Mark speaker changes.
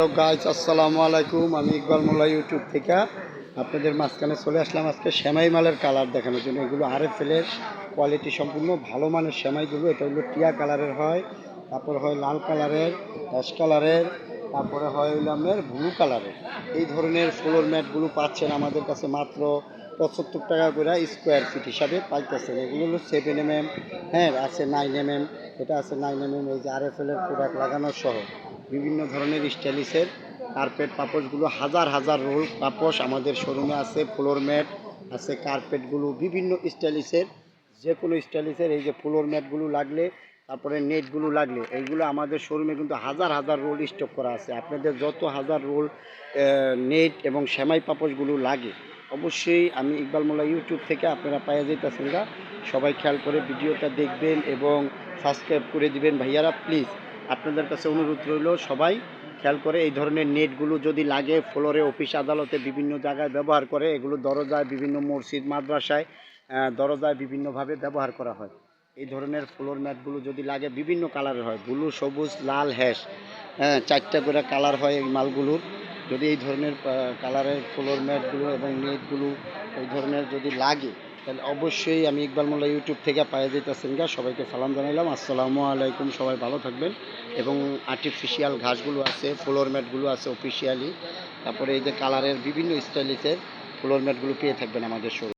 Speaker 1: Guys আসসালামু আলাইকুম। আমি ইকবাল মোল্লা ইউটিউব থেকে। আপনাদের মাঝখানে চলে আসলাম আজকে সেমাই মালের কালার দেখানোর জন্য। এগুলো আরএফএলের কোয়ালিটি সম্পূর্ণ ভালো মানের সেমাইগুলো। এটা হলো টিয়া কালারের হয়, তারপর হয় লাল কালারের অ্যাশ কালারের তারপরে হয় হইল ব্লু কালারের এই ধরনের ফ্লোর ম্যাটগুলো পাচ্ছেন আমাদের কাছে মাত্র পঁচাত্তর টাকা করে স্কোয়ার ফিট হিসাবে পাইতেছেন। এগুলো হলো সেভেন এম এম হ্যাঁ আছে নাইন এম এম এটা আছে নাইন এম এম এই যে আরএফএলের প্রোডাক্ট লাগানো সহ বিভিন্ন ধরনের স্টাইলিশের কার্পেট পাপোশগুলো হাজার হাজার রোল পাপোশ আমাদের শোরুমে আছে ফ্লোর ম্যাট আছে কার্পেটগুলো বিভিন্ন স্টাইলিশের যে কোনো স্টাইলিশের এই যে ফ্লোর ম্যাটগুলো লাগলে, তারপরে নেটগুলো লাগলে, এইগুলো আমাদের শোরুমে কিন্তু হাজার হাজার রোল স্টক করা আছে। আপনাদের যত হাজার রোল নেট এবং সেমাই পাপোশগুলো লাগে অবশ্যই আমি ইকবাল মোল্লা ইউটিউব থেকে আপনারা পাইয়া যেতেছেন গা। সবাই খেয়াল করে ভিডিওটা দেখবেন এবং সাবস্ক্রাইব করে দিবেন। ভাইয়ারা প্লিজ আপনাদের কাছে অনুরোধ রইল, সবাই খেয়াল করে এই ধরনের নেটগুলো যদি লাগে, ফ্লোরে, অফিস, আদালতে বিভিন্ন জায়গায় ব্যবহার করে, এগুলো দরজায় বিভিন্ন মসজিদ, মাদ্রাসায় দরজায় বিভিন্নভাবে ব্যবহার করা হয়। এই ধরনের ফ্লোর ম্যাটগুলো যদি লাগে, বিভিন্ন কালারের হয়। ব্লু, সবুজ, লাল, হ্যাশ। হ্যাঁ চারটা করে কালার হয় এই মালগুলোর। যদি এই ধরনের কালারের ফ্লোর ম্যাটগুলো এবং নেটগুলো এই ধরনের যদি লাগে, তাহলে অবশ্যই আমি ইকবাল মোল্লা ইউটিউব থেকে পায়ে যেতেছেন গা, সবাইকে সালাম জানাইলাম। আসসালামু আলাইকুম, সবাই ভালো থাকবেন। এবং আর্টিফিশিয়াল ঘাসগুলো আছে, ফ্লোর ম্যাটগুলো আছে অফিসিয়ালি তারপরে এই যে কালারের বিভিন্ন স্টাইলিশের ফ্লোর ম্যাটগুলো পেয়ে থাকবেন আমাদের শোরুম।